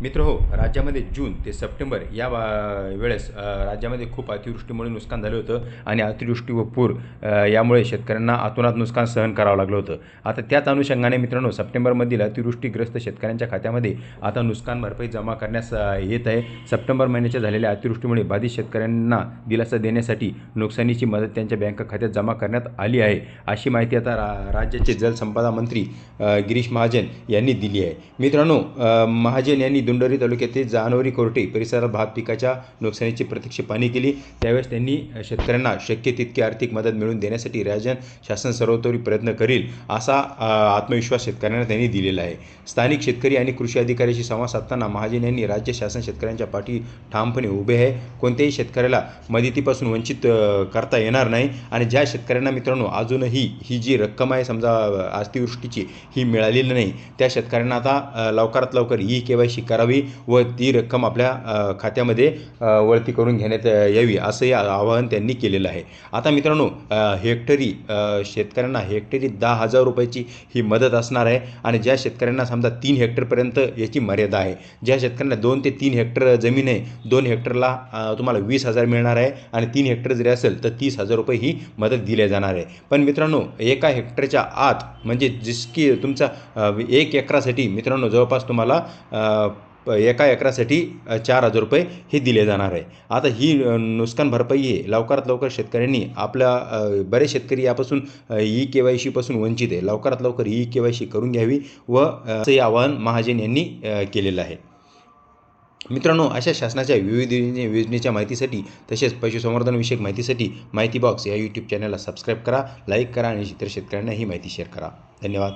मित्र हो राज्यामध्ये जून ते सप्टेंबर या वेळेस राज्यामध्ये खूप अतिवृष्टीमुळे नुकसान झालं होतं आणि अतिवृष्टी व पूर यामुळे शेतकऱ्यांना अतोनात नुकसान सहन करावं लागलं होतं. आता त्याच अनुषंगाने मित्रांनो सप्टेंबरमधील अतिवृष्टीग्रस्त शेतकऱ्यांच्या खात्यामध्ये आता नुकसान भरपाई जमा करण्यास येत आहे. सप्टेंबर महिन्याच्या झालेल्या अतिवृष्टीमुळे बाधित शेतकऱ्यांना दिलासा देण्यासाठी नुकसानीची मदत त्यांच्या बँक खात्यात जमा करण्यात आली आहे. अशी माहिती आता रा राज्याचे जलसंपदा मंत्री गिरीश महाजन यांनी दिली आहे. मित्रांनो महाजन यांनी दिंडोरी तालुक्यातील जानवरी कोर्टे परिसरात भात पिकाच्या नुकसानीची प्रत्यक्ष पाहणी केली. त्यावेळेस त्यांनी शेतकऱ्यांना शक्य तितकी आर्थिक मदत मिळवून देण्यासाठी राज्य शासन सर्वतोपरी प्रयत्न करील असा आत्मविश्वास शेतकऱ्यांना त्यांनी दिलेला आहे. स्थानिक शेतकरी आणि कृषी अधिकाऱ्याशी संवाद साधताना महाजन यांनी राज्य शासन शेतकऱ्यांच्या पाठी ठामपणे उभे आहे. कोणत्याही शेतकऱ्याला मदतीपासून वंचित करता येणार नाही आणि ज्या शेतकऱ्यांना मित्रांनो अजूनही ही जी रक्कम आहे समजा अतिवृष्टीची ही मिळालेली नाही त्या शेतकऱ्यांना आता लवकरात लवकर ई के वाय करावी व ती रक्कम आपल्या खात्यामध्ये वळती करून घेण्यात यावी असंही आवाहन त्यांनी केलेलं आहे. आता मित्रांनो हेक्टरी शेतकऱ्यांना हेक्टरी दहा हजार रुपयाची ही मदत असणार आहे आणि ज्या शेतकऱ्यांना समजा तीन हेक्टरपर्यंत याची मर्यादा आहे ज्या शेतकऱ्यांना दोन ते तीन हेक्टर जमीन आहे दोन हेक्टरला तुम्हाला वीस हजार मिळणार आहे आणि तीन हेक्टर जरी असेल तर तीस हजार रुपये ही मदत दिली जाणार आहे. पण मित्रांनो एका हेक्टरच्या आत म्हणजे जिसकी तुमचा एक एकरासाठी मित्रांनो जवळपास तुम्हाला एका एकरासाठी चार हजार रुपये हे दिले जाणार आहे. आता ही नुकसान भरपाई आहे. लवकरात लवकर शेतकऱ्यांनी आपल्या बरेच शेतकरी यापासून ई के वाय सीपासून वंचित आहे. लवकरात लवकर ई के वाय सी करून घ्यावी व अ, असंही आवाहन महाजन यांनी केलेलं आहे. मित्रांनो अशा शासनाच्या विविध योजनेच्या माहितीसाठी तसेच पशुसंवर्धनविषयक माहितीसाठी माहिती बॉक्स या यूट्यूब चॅनलला सबस्क्राईब करा लाईक करा आणि इतर शेतकऱ्यांना ही माहिती शेअर करा. धन्यवाद.